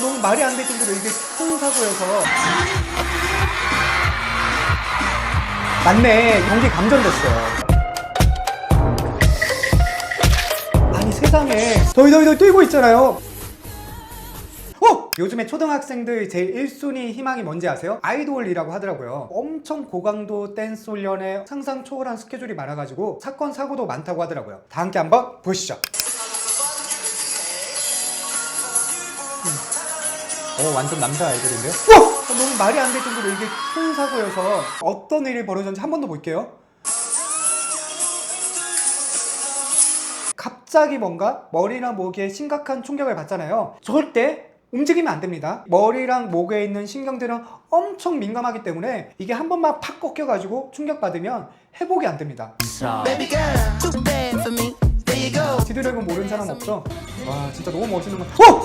너무 말이 안 될 정도로 이게 큰 사고여서 맞네 경기 감전됐어요 아니 세상에 더이 더이 더이 뛰고 있잖아요 어! 요즘에 초등학생들 제일 1순위 희망이 뭔지 아세요? 아이돌이라고 하더라고요. 엄청 고강도 댄스 훈련에 상상 초월한 스케줄이 많아가지고 사건 사고도 많다고 하더라고요. 다 함께 한번 보시죠. 어 완전 남자 아이돌인데요? 와! 너무 말이 안 될 정도로 이게 큰 사고여서 어떤 일이 벌어졌는지 한 번 더 볼게요. 갑자기 뭔가 머리나 목에 심각한 충격을 받잖아요. 절대 움직이면 안 됩니다. 머리랑 목에 있는 신경들은 엄청 민감하기 때문에 이게 한 번만 팍 꺾여가지고 충격받으면 회복이 안 됩니다. Baby girl, too bad for me. There you go. 지드래곤 모르는 사람 없죠? 와 진짜 너무 멋있는 거. 어!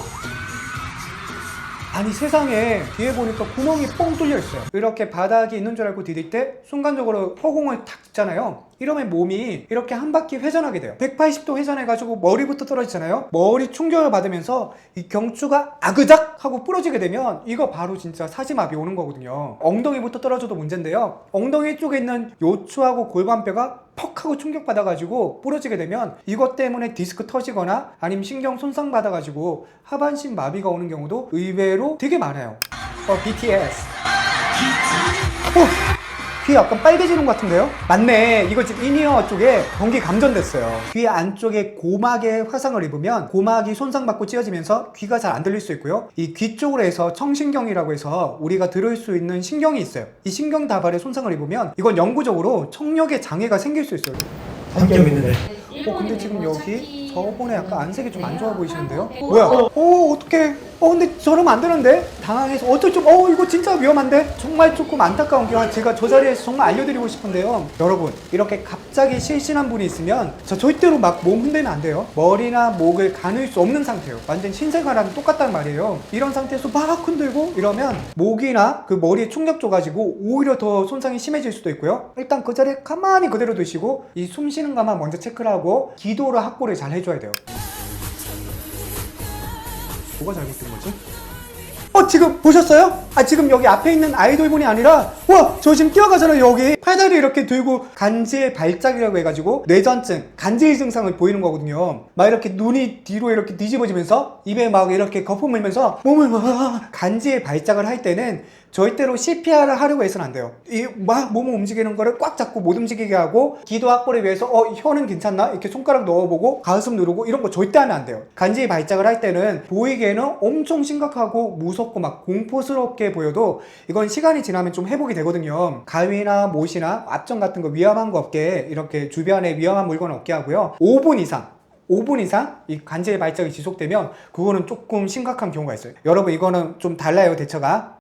아니 세상에 뒤에 보니까 구멍이 뻥 뚫려 있어요. 이렇게 바닥이 있는 줄 알고 디딜 때 순간적으로 허공을 탁 찍잖아요. 이러면 몸이 이렇게 한 바퀴 회전하게 돼요. 180도 회전해가지고 머리부터 떨어지잖아요. 머리 충격을 받으면서 이 경추가 아그작 하고 부러지게 되면 이거 바로 진짜 사지마비 오는 거거든요. 엉덩이부터 떨어져도 문제인데요. 엉덩이 쪽에 있는 요추하고 골반뼈가 퍽 하고 충격받아가지고 부러지게 되면 이것 때문에 디스크 터지거나 아니면 신경 손상 받아가지고 하반신 마비가 오는 경우도 의외로 되게 많아요. 어, BTS. 어, 귀 약간 빨개지는 것 같은데요? 맞네. 이거 지금 이니어 쪽에 경기 감전됐어요. 귀 안쪽에 고막에 화상을 입으면 고막이 손상받고 찢어지면서 귀가 잘 안 들릴 수 있고요. 이 귀 쪽으로 해서 청신경이라고 해서 우리가 들을 수 있는 신경이 있어요. 이 신경 다발에 손상을 입으면 이건 영구적으로 청력에 장애가 생길 수 있어요. 함께 있는데 어 근데 지금 여기 저번에 약간 안색이 좀 안 좋아 보이시는데요? 뭐야? 어. 어떡해? 어 근데 저러면 안 되는데? 당황해서. 어쩔 좀어 이거 진짜 위험한데? 정말 조금 안타까운 게 제가 저 자리에서 정말 알려드리고 싶은데요. 여러분 이렇게 갑자기 실신한 분이 있으면 저 절대로 막 몸 흔들면 안 돼요. 머리나 목을 가눌 수 없는 상태예요. 완전 신생아랑 똑같단 말이에요. 이런 상태에서 막 흔들고 이러면 목이나 그 머리에 충격 줘가지고 오히려 더 손상이 심해질 수도 있고요. 일단 그 자리에 가만히 그대로 두시고 이 숨 쉬는 것만 먼저 체크를 하고 기도를 확보를 잘 해줘야 돼요 뭐가 잘못된 거지? 어 지금 보셨어요? 아 지금 여기 앞에 있는 아이돌분이 아니라 와 저 지금 뛰어가잖아요 여기 팔다리 이렇게 들고 간질 발작이라고 해가지고 뇌전증 간질 증상을 보이는 거거든요 막 이렇게 눈이 뒤로 이렇게 뒤집어지면서 입에 막 이렇게 거품 물면서 몸을 막 간질 발작을 할 때는 절대로 CPR을 하려고 해서는 안 돼요. 이 막 몸을 움직이는 거를 꽉 잡고 못 움직이게 하고 기도 확보를 위해서 어 혀는 괜찮나 이렇게 손가락 넣어보고 가슴 누르고 이런 거 절대 하면 안 돼요. 간질 발작을 할 때는 보이기에는 엄청 심각하고 무섭고 막 공포스럽게 보여도 이건 시간이 지나면 좀 회복이 되거든요. 가위나 못이나 앞정 같은 거 위험한 거 없게 이렇게 주변에 위험한 물건 없게 하고요. 5분 이상 5분 이상 이 관절 발작이 지속되면 그거는 조금 심각한 경우가 있어요. 여러분 이거는 좀 달라요 대처가.